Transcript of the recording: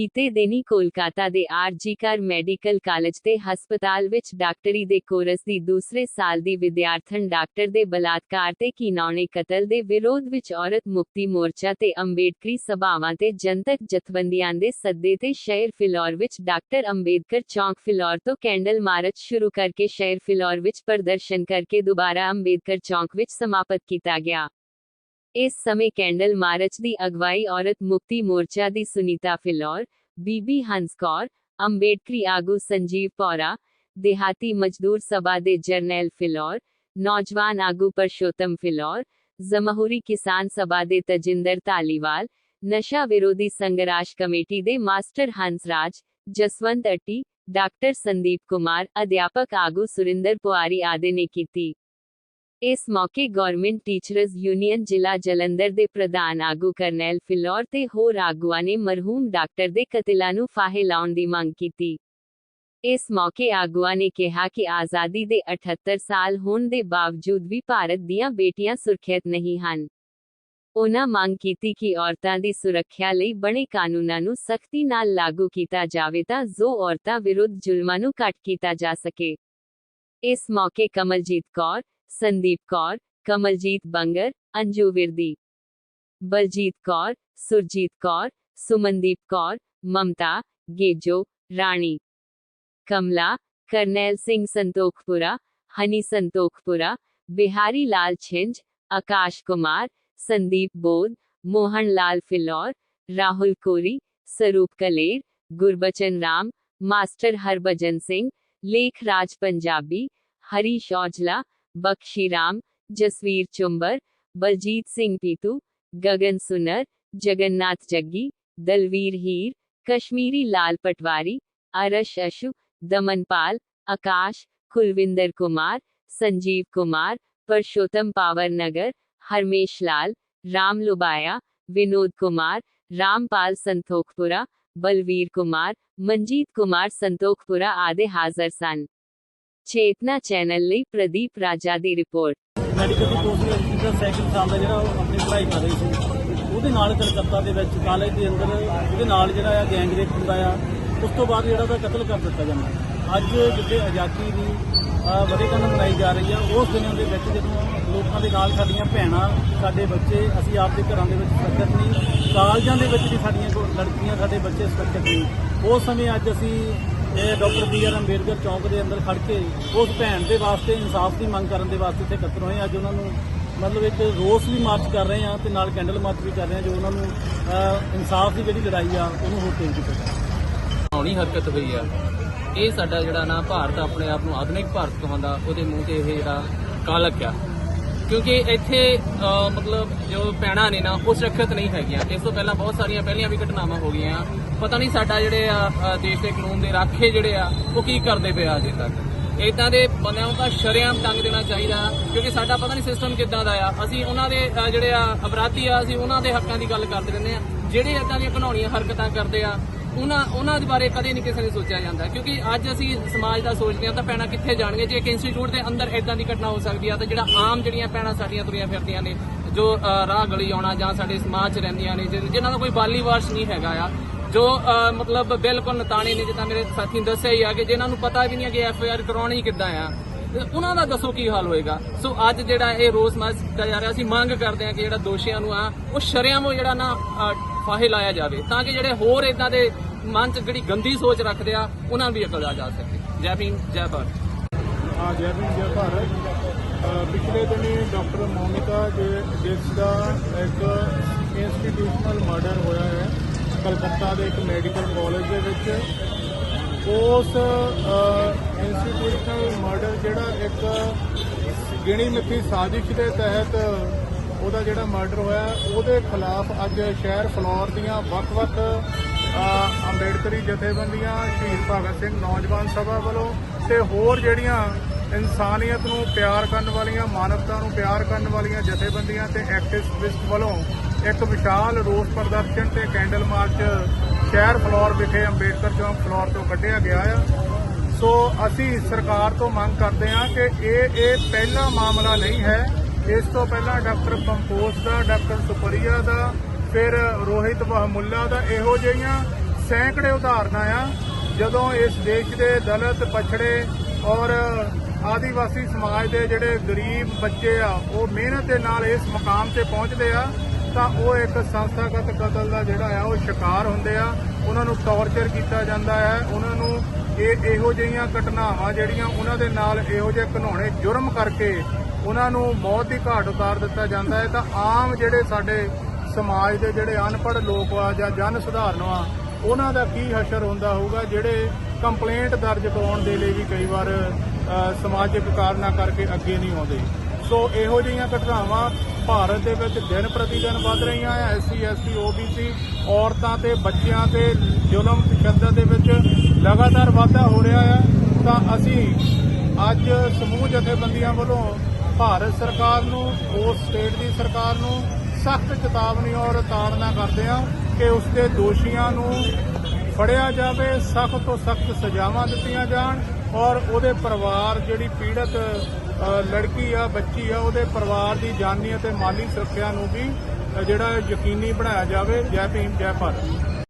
ਬੀਤੇ ਦਿਨੀ ਕੋਲਕਾਤਾ ਦੇ ਆਰਜੀਕਰ ਮੈਡੀਕਲ ਕਾਲਜ ਤੇ ਹਸਪਤਾਲ ਵਿੱਚ ਡਾਕਟਰੀ ਦੇ ਕੋਰਸ ਦੀ ਦੂਸਰੇ ਸਾਲ ਦੀ ਵਿਦਿਆਰਥਣ ਡਾਕਟਰ ਦੇ ਬਲਾਤਕਾਰ ਤੇ ਘਿਨੌਣੇ ਕਤਲ ਦੇ ਵਿਰੋਧ ਵਿੱਚ ਔਰਤ ਮੁਕਤੀ ਮੋਰਚਾ ਤੇ ਅੰਬੇਡਕਰੀ ਸਭਾਵਾਂ ਤੇ ਜਨਤਕ ਜਥੇਬੰਦੀਆਂ ਦੇ ਸੱਦੇ ਤੇ ਸ਼ਹਿਰ ਫਿਲੌਰ ਵਿੱਚ ਡਾਕਟਰ ਅੰਬੇਦਕਰ ਚੌਂਕ ਫਿਲੌਰ ਤੋਂ ਕੈਂਡਲ ਮਾਰਚ ਸ਼ੁਰੂ ਕਰਕੇ ਸ਼ਹਿਰ ਫਿਲੌਰ ਵਿੱਚ ਪ੍ਰਦਰਸ਼ਨ ਕਰਕੇ ਦੁਬਾਰਾ ਅੰਬੇਦਕਰ ਚੌਂਕ ਵਿੱਚ ਸਮਾਪਤ ਕੀਤਾ ਗਿਆ। ਇਸ ਸਮੇਂ ਕੈਂਡਲ ਮਾਰਚ ਦੀ ਅਗਵਾਈ ਔਰਤ ਮੁਕਤੀ ਮੋਰਚਾ ਦੀ ਸੁਨੀਤਾ ਫਿਲੌਰ ਬੀਬੀ ਹੰਸ ਕੌਰ ਅੰਬੇਡਕਰੀ ਆਗੂ ਸੰਜੀਵ ਪੌਰਾ ਦਿਹਾਤੀ ਮਜ਼ਦੂਰ ਸਭਾ ਦੇ ਜਰਨੈਲ ਫਿਲੌਰ ਨੌਜਵਾਨ ਆਗੂ ਪਰਸ਼ੋਤਮ ਫਿਲੌਰ ਜਮਹੂਰੀ ਕਿਸਾਨ ਸਭਾ ਦੇ ਤਜਿੰਦਰ ਧਾਲੀਵਾਲ ਨਸ਼ਾ ਵਿਰੋਧੀ ਸੰਘਰਸ਼ ਕਮੇਟੀ ਦੇ ਮਾਸਟਰ ਹੰਸਰਾਜ ਜਸਵੰਤ ਅੱਟੀ ਡਾਕਟਰ ਸੰਦੀਪ ਕੁਮਾਰ ਅਧਿਆਪਕ ਆਗੂ ਸੁਰਿੰਦਰ ਪੁਆਰੀ ਆਦਿ ਨੇ ਕੀਤੀ ਇਸ ਮੌਕੇ ਗਵਰਨਮੈਂਟ ਟੀਚਰਜ਼ ਯੂਨੀਅਨ ਜ਼ਿਲ੍ਹਾ ਜਲੰਧਰ ਦੇ ਪ੍ਰਧਾਨ ਆਗੂ ਕਰਨੈਲ ਫਿਲੌਰ ਤੇ ਹੋਰ ਆਗੂਆਂ ਨੇ ਮਰਹੂਮ ਡਾਕਟਰ ਦੇ ਕਤਿਲਾਂ ਨੂੰ ਫਾਹੇ ਲਾਉਣ ਦੀ ਮੰਗ ਕੀਤੀ। ਇਸ ਮੌਕੇ ਆਗੂਆਂ ਨੇ ਕਿਹਾ ਕਿ ਆਜ਼ਾਦੀ ਦੇ 78 ਸਾਲ ਹੋਣ ਦੇ ਬਾਵਜੂਦ ਵੀ ਭਾਰਤ ਦੀਆਂ ਬੇਟੀਆਂ ਸੁਰੱਖਿਅਤ ਨਹੀਂ ਹਨ। ਉਹਨਾਂ ਮੰਗ ਕੀਤੀ ਕਿ ਔਰਤਾਂ ਦੀ ਸੁਰੱਖਿਆ ਲਈ ਬਣੇ ਕਾਨੂੰਨਾਂ ਨੂੰ ਸਖਤੀ ਨਾਲ ਲਾਗੂ ਕੀਤਾ ਜਾਵੇ ਤਾਂ ਜੋ ਔਰਤਾਂ ਵਿਰੁੱਧ ਜ਼ੁਲਮਾਂ ਨੂੰ ਘੱਟ ਕੀਤਾ ਜਾ ਸਕੇ। ਇਸ ਮੌਕੇ ਕਮਲਜੀਤ ਕੌਰ संदीप कौर, कमलजीत बंगर, अंजू विरदी। बलजीत कौर, सुरजीत कौर, सुमनदीप कौर, ममता, गेजो रानी कमला, करनैल सिंह संतोखपुरा, हनी संतोखपुरा, बिहारी लाल छिंज, आकाश कुमार, संदीप बोध मोहन लाल फिलौर राहुल कोरी, स्वरूप कलेर, गुरबचन राम, मास्टर हरभजन सिंह लेखराज पंजाबी, हरीश औजला बख्शीराम, जसवीर चुंबर, बलजीत सिंह पीतू, गगन सुनर, जगन्नाथ जग्गी, दलवीर हीर, कश्मीरी लाल पटवारी, अरश अशु दमनपाल आकाश, कुलविंदर कुमार, संजीव कुमार, परशोत्तम पावर नगर, हरमेश लाल, राम लुबाया, विनोद कुमार, रामपाल संतोखपुरा, बलवीर कुमार, मंजीत कुमार संतोखपुरा आदि हाज़र सन। ਚੇਤਨਾ ਚੈਨਲ ਲਈ ਪ੍ਰਦੀਪ ਰਾਜਾ ਦੀ ਰਿਪੋਰਟ। ਮੈਡੀਕਲ ਦੀ ਕੋਰਸ ਦੇ ਵਿੱਚ ਦਾ ਸੈਕਿੰਡ ਸਾਲ ਦਾ ਜਿਹੜਾ ਉਹ ਆਪਣੀ ਪੜ੍ਹਾਈ ਕਰ ਰਹੀ ਸੀ। ਉਹਦੇ ਨਾਲ ਕਲਕੱਤਾ ਦੇ ਵਿੱਚ ਕਾਲਜ ਦੇ ਅੰਦਰ ਉਹਦੇ ਨਾਲ ਜਿਹੜਾ ਆ ਗੈਂਗ ਰੇਪ ਹੁੰਦਾ ਆ ਉਸ ਤੋਂ ਬਾਅਦ ਜਿਹੜਾ ਉਹਦਾ ਕਤਲ ਕਰ ਦਿੱਤਾ ਜਾਂਦਾ। ਅੱਜ ਜਿੱਥੇ ਆਜ਼ਾਦੀ ਦੀ ਅਹ, ਮਨਾਈ ਜਾ ਰਹੀ ਆ ਉਸ ਦਿਨਾਂ ਦੇ ਵਿੱਚ ਜਦੋਂ ਲੋਕਾਂ ਦੇ ਨਾਲ ਸਾਡੀਆਂ ਭੈਣਾਂ ਸਾਡੇ ਬੱਚੇ ਅਸੀਂ ਆਪਦੇ ਘਰਾਂ ਦੇ ਵਿੱਚ ਸੁਰੱਖਿਅਤ ਨਹੀਂ ਕਾਲਜਾਂ ਦੇ ਵਿੱਚ ਵੀ ਸਾਡੀਆਂ ਲੜਕੀਆਂ ਸਾਡੇ ਬੱਚੇ ਸੁਰੱਖਿਅਤ ਨਹੀਂ। ਉਸ ਸਮੇਂ ਅੱਜ ਅਸੀਂ ਇਹ ਡਾਕਟਰ ਬੀ ਆਰ ਅੰਬੇਡਕਰ ਚੌਂਕ ਦੇ ਅੰਦਰ ਖੜ ਕੇ ਉਸ ਭੈਣ ਦੇ ਵਾਸਤੇ, ਇਨਸਾਫ ਦੀ ਮੰਗ ਕਰਨ ਦੇ ਵਾਸਤੇ ਇੱਥੇ ਇਕੱਤਰ ਹੋਏ ਹਾਂ। ਅੱਜ ਉਹਨਾਂ ਨੂੰ ਮਤਲਬ ਇੱਕ ਰੋਸ ਵੀ ਮਾਰਚ ਕਰ ਰਹੇ ਹਾਂ ਤੇ ਨਾਲ ਕੈਂਡਲ ਮਾਰਚ ਵੀ ਕਰ ਰਹੇ ਹਾਂ ਜੋ ਉਹਨਾਂ ਨੂੰ ਇਨਸਾਫ ਦੀ ਜਿਹੜੀ ਲੜਾਈ ਆ, ਉਹਨੂੰ ਹੋਰ ਤੇਜ਼ ਕੀਤਾ ਜਾਵੇ ਹਰਕਤ ਹੋਈ ਆ। ਇਹ ਸਾਡਾ ਜਿਹੜਾ ਨਾ ਭਾਰਤ ਆਪਣੇ ਆਪ ਨੂੰ ਆਧੁਨਿਕ ਭਾਰਤ ਕਹਾਉਂਦਾ, ਉਹਦੇ ਮੂੰਹ ਤੇ ਇਹ ਜਿਹੜਾ ਕਾਲਕ ਆ। ਕਿਉਂਕਿ ਇੱਥੇ ਮਤਲਬ ਜੋ ਪੈਣਾ ਨੇ ਨਾ, ਉਹ ਸੁਰੱਖਿਅਤ ਨਹੀਂ ਹੈਗੀਆਂ। ਇਸ ਤੋਂ ਪਹਿਲਾਂ ਬਹੁਤ ਸਾਰੀਆਂ ਪਹਿਲੀਆਂ ਵੀ ਘਟਨਾਵਾਂ ਹੋ ਗਈਆਂ। ਪਤਾ ਨਹੀਂ ਸਾਡਾ ਜਿਹੜੇ ਆ ਦੇਸ਼ ਦੇ ਕਾਨੂੰਨ ਦੇ ਰਾਖੇ ਜਿਹੜੇ ਆ, ਉਹ ਕੀ ਕਰਦੇ ਪਏ ਆ ਅਜੇ ਤੱਕ। ਇਦਾਂ ਦੇ ਬੰਦਿਆਂ ਦਾ ਤਾਂ ਸ਼ਰੇਆਮ ਟੰਗ ਦੇਣਾ ਚਾਹੀਦਾ, ਕਿਉਂਕਿ ਸਾਡਾ ਪਤਾ ਨਹੀਂ ਸਿਸਟਮ ਕਿੱਦਾਂ ਦਾ ਆ। ਅਸੀਂ ਉਹਨਾਂ ਦੇ ਜਿਹੜੇ ਆ, ਅਪਰਾਧੀ ਆ, ਅਸੀਂ ਉਹਨਾਂ ਦੇ ਹੱਕਾਂ ਦੀ ਗੱਲ ਕਰਦੇ ਰਹਿੰਦੇ ਆ। ਜਿਹੜੇ ਇਦਾਂ ਦੀਆਂ ਘਨਾਉਣੀਆਂ ਹਰਕਤਾਂ ਕਰਦੇ ਆ ਉਹਨਾਂ ਉਹਨਾਂ ਦੇ ਬਾਰੇ ਕਦੇ ਨਹੀਂ ਕਿਸੇ ਨੇ ਸੋਚਿਆ ਜਾਂਦਾ, ਕਿਉਂਕਿ ਅੱਜ ਅਸੀਂ ਸਮਾਜ ਦਾ ਸੋਚਦੇ ਹਾਂ ਤਾਂ ਪੈਣਾ ਕਿੱਥੇ ਜਾਣਗੇ? ਜੇ ਇੱਕ ਇੰਸਟੀਚਿਊਟ ਦੇ ਅੰਦਰ ਇਦਾਂ ਦੀ ਘਟਨਾ ਹੋ ਸਕਦੀ ਆ ਤਾਂ ਜਿਹੜਾ ਆਮ ਜਿਹੜੀਆਂ ਪੈਣਾ ਸਾਡੀਆਂ ਤੁਰੀਆਂ ਫਿਰਦੀਆਂ ਨੇ, ਜੋ ਰਾਹ ਗਲੀ ਆਉਣਾ ਜਾਂ ਸਾਡੇ ਸਮਾਜ 'ਚ ਰਹਿੰਦੀਆਂ ਨੇ, ਜਿ- ਜਿਨ੍ਹਾਂ ਦਾ ਕੋਈ ਬਾਲੀ ਵਾਰਸ ਨਹੀਂ ਹੈਗਾ ਆ, ਜੋ ਮਤਲਬ ਬਿਲਕੁਲ ਨਤਾਣੇ ਨੇ, ਜਿੱਦਾਂ ਮੇਰੇ ਸਾਥੀ ਦੱਸਿਆ ਹੀ ਆ ਕਿ ਜਿਨ੍ਹਾਂ ਨੂੰ ਪਤਾ ਵੀ ਨਹੀਂ ਕਿ ਐਫ ਆਈ ਆਰ ਕਰਾਉਣੀ ਕਿੱਦਾਂ ਆ ਉਹਨਾਂ ਦਾ ਦੱਸੋ ਕੀ ਹਾਲ ਹੋਏਗਾ? ਸੋ ਅੱਜ ਜਿਹੜਾ ਇਹ ਰੋਸ ਮਾਰਚ ਕੀਤਾ ਜਾ ਰਿਹਾ, ਅਸੀਂ ਮੰਗ ਕਰਦੇ ਹਾਂ ਕਿ ਜਿਹੜਾ ਦੋਸ਼ੀਆਂ ਨੂੰ ਆ, ਉਹ ਸ਼ਰੇਆਮ ਉਹ ਜਿਹੜਾ ਨਾ ਫਾਹੇ ਲਾਇਆ ਜਾਵੇ ਤਾਂ ਕਿ ਜਿਹੜੇ ਹੋਰ ਇਦਾਂ ਦੇ ਮਨ 'ਚ ਜਿਹੜੀ ਗੰਦੀ ਸੋਚ ਰੱਖਦੇ ਆ, ਉਹਨਾਂ ਨੂੰ ਵੀ ਅਕਲ ਆ ਜਾ ਸਕੇ। ਜੈ ਭੀਮ, ਜੈ ਭਾਰਤ। ਹਾਂ, ਜੈ ਭੀਮ, ਜੈ ਭਾਰਤ। ਪਿਛਲੇ ਦਿਨੀ ਡਾਕਟਰ ਮੋਨਿਕਾ ਦੇ ਜਿਸ ਦਾ ਇੱਕ ਇੰਸਟੀਟਿਊਸ਼ਨਲ ਮਰਡਰ ਹੋਇਆ ਹੈ। ਕਲਕੱਤਾ ਦੇ ਇੱਕ ਮੈਡੀਕਲ ਕਾਲਜ ਦੇ ਵਿੱਚ। ਉਸ ਇੰਸਟੀਟਿਊਸ਼ਨਲ ਮਰਡਰ ਜਿਹੜਾ ਇੱਕ ਗਿਣੀ ਮਿੱਥੀ ਸਾਜ਼ਿਸ਼ ਦੇ ਤਹਿਤ ਉਹਦਾ ਜਿਹੜਾ ਮਰਡਰ ਹੋਇਆ, ਉਹਦੇ ਖਿਲਾਫ ਅੱਜ ਸ਼ਹਿਰ ਫਲੌਰ ਦੀਆਂ ਵੱਖ-ਵੱਖ ਅੰਬੇਡਕਰੀ ਜਥੇਬੰਦੀਆਂ, ਸ਼ਹੀਦ ਭਗਤ ਸਿੰਘ ਨੌਜਵਾਨ ਸਭਾ ਵੱਲੋਂ ਤੇ ਹੋਰ ਜਿਹੜੀਆਂ ਇਨਸਾਨੀਅਤ ਨੂੰ ਪਿਆਰ ਕਰਨ ਵਾਲੀਆਂ, ਮਾਨਵਤਾ ਨੂੰ ਪਿਆਰ ਕਰਨ ਵਾਲੀਆਂ ਜਥੇਬੰਦੀਆਂ ਤੇ ਐਕਟਿਵਿਸਟ ਵੱਲੋਂ ਇੱਕ ਵਿਸ਼ਾਲ ਰੋਸ ਪ੍ਰਦਰਸ਼ਨ ਤੇ ਕੈਂਡਲ ਮਾਰਚ ਸ਼ਹਿਰ ਫਲੋਰ ਵਿਖੇ ਅੰਬੇਡਕਰ ਚੌਂਕ ਫਲੋਰ ਤੋਂ ਕੱਢਿਆ ਗਿਆ ਆ। ਸੋ ਅਸੀਂ ਸਰਕਾਰ ਤੋਂ ਮੰਗ ਕਰਦੇ ਹਾਂ ਕਿ ਇਹ ਇਹ ਪਹਿਲਾ ਮਾਮਲਾ ਨਹੀਂ ਹੈ ਇਸ ਤੋਂ ਪਹਿਲਾਂ ਡਾਕਟਰ ਕੰਪੋਸ ਦਾ, ਡਾਕਟਰ ਸੁਪਰੀਆ ਦਾ, ਫਿਰ ਰੋਹਿਤ ਬਹਮੁੱਲਾ ਦਾ, ਇਹੋ ਜਿਹੀਆਂ ਸੈਂਕੜੇ ਉਦਾਹਰਨਾਂ ਆ, ਜਦੋਂ ਇਸ ਦੇਸ਼ ਦੇ ਦਲਿਤ, ਪਛੜੇ ਔਰ ਆਦੀਵਾਸੀ ਸਮਾਜ ਦੇ ਜਿਹੜੇ ਗਰੀਬ ਬੱਚੇ ਆ, ਉਹ ਮਿਹਨਤ ਦੇ ਨਾਲ ਇਸ ਮੁਕਾਮ ਤੇ ਪਹੁੰਚਦੇ ਆ ਤਾਂ ਉਹ ਇੱਕ ਸੰਸਥਾਗਤ ਕਤਲ ਦਾ ਜਿਹੜਾ ਆ, ਉਹ ਸ਼ਿਕਾਰ ਹੁੰਦੇ ਆ। ਉਹਨਾਂ ਨੂੰ ਟੌਰਚਰ ਕੀਤਾ ਜਾਂਦਾ ਹੈ। ਉਹਨਾਂ ਨੂੰ ਇਹ ਇਹੋ ਜਿਹੀਆਂ ਘਟਨਾਵਾਂ ਜਿਹੜੀਆਂ ਉਹਨਾਂ ਦੇ ਨਾਲ ਇਹੋ ਜਿਹੇ ਘਿਨੌਣੇ ਜੁਰਮ ਕਰਕੇ ਉਹਨਾਂ ਨੂੰ ਮੌਤ ਦੀ ਘਾਟ ਉਤਾਰ ਦਿੱਤਾ ਜਾਂਦਾ ਹੈ। ਤਾਂ ਆਮ ਜਿਹੜੇ ਸਾਡੇ ਸਮਾਜ ਦੇ ਜਿਹੜੇ ਅਨਪੜ੍ਹ ਲੋਕ ਆ ਜਾਂ ਜਨ ਸੁਧਾਰਨ ਆ ਉਹਨਾਂ ਦਾ ਕੀ ਹਸ਼ਰ ਹੁੰਦਾ ਹੋਊਗਾ? ਜਿਹੜੇ ਕੰਪਲੇਂਟ ਦਰਜ ਕਰਾਉਣ ਦੇ ਲਈ ਵੀ ਕਈ ਵਾਰ ਸਮਾਜਿਕ ਕਾਰਨਾਂ ਕਰਕੇ ਅੱਗੇ ਨਹੀਂ ਆਉਂਦੇ। ਸੋ ਇਹੋ ਜਿਹੀਆਂ ਘਟਨਾਵਾਂ ਭਾਰਤ ਦੇ ਵਿੱਚ ਦਿਨ ਪ੍ਰਤੀ ਦਿਨ ਵੱਧ ਰਹੀਆਂ ਆ ਐਸਸੀ ਐਸਟੀ ਓਬੀਸੀ ਔਰਤਾਂ ਤੇ ਬੱਚਿਆਂ ਤੇ ਜ਼ੁਲਮ ਤਸ਼ੱਦਦ ਦੇ ਵਿੱਚ ਲਗਾਤਾਰ ਵਾਧਾ ਹੋ ਰਿਹਾ ਹੈ ਤਾਂ ਅਸੀਂ ਅੱਜ ਸਮੂਹ ਜਥੇਬੰਦੀਆਂ ਵੱਲੋਂ ਭਾਰਤ ਸਰਕਾਰ ਨੂੰ, ਉਸ ਸਟੇਟ ਦੀ ਸਰਕਾਰ ਨੂੰ ਸਖਤ ਚੇਤਾਵਨੀ ਔਰ ਤਾੜਨਾ ਕਰਦੇ ਹਾਂ ਕਿ ਉਸ ਦੇ ਦੋਸ਼ੀਆਂ ਨੂੰ ਫੜਿਆ ਜਾਵੇ, ਸਖਤ ਤੋਂ ਸਖਤ ਸਜ਼ਾਵਾਂ ਦਿੱਤੀਆਂ ਜਾਣ ਔਰ ਉਹਦੇ ਪਰਿਵਾਰ ਜਿਹੜੀ ਪੀੜਤ ਲੜਕੀ ਆ, ਬੱਚੀ ਆ, ਉਹਦੇ ਪਰਿਵਾਰ ਦੀ ਜਾਨੀ ਅਤੇ ਮਾਲੀ ਸੁਰੱਖਿਆ ਨੂੰ ਵੀ ਜਿਹੜਾ ਯਕੀਨੀ ਬਣਾਇਆ ਜਾਵੇ। ਜੈ ਭੀਮ, ਜੈ ਭਾਰਤ।